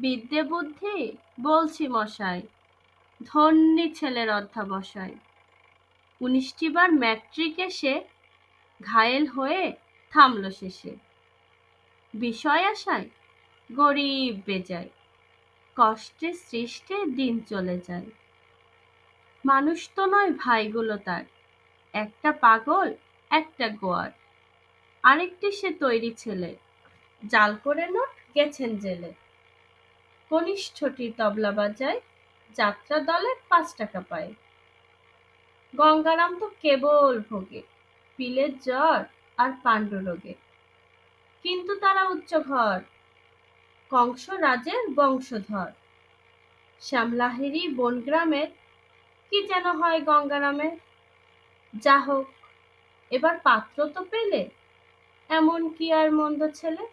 বিদ্যে বুদ্ধি? বলছি মশাই। ধন্যী ছেলের অধ্যাবসায় উনিশটি বার ম্যাট্রিক এসে ঘায়েল হয়ে থামল শেষে। বিষয় আশায় গরিব বেজায়। কষ্টে সৃষ্টে দিন চলে যায়। মানুষ তো নয় ভাইগুলো তার। একটা পাগল, একটা গোয়ার। আরেকটি সে তৈরি ছেলে। জাল করে নোট, গেছেন জেলে। কনিষ্ঠটি তবলা বাজায়, যাত্রা দলে পাঁচ টাকা পায়। গঙ্গারাম তো কেবল ভোগে, পিলের জ্বর আর পাণ্ডু রোগে। কিন্তু তারা উচ্চ ঘর, কংস রাজের বংশধর। শ্যামলাহেরি বনগ্রামের, কি যেন হয় গঙ্গারামের? যা হোক এবার পাত্র তো পেলে, এমন কি আর মন্দ ছেলে?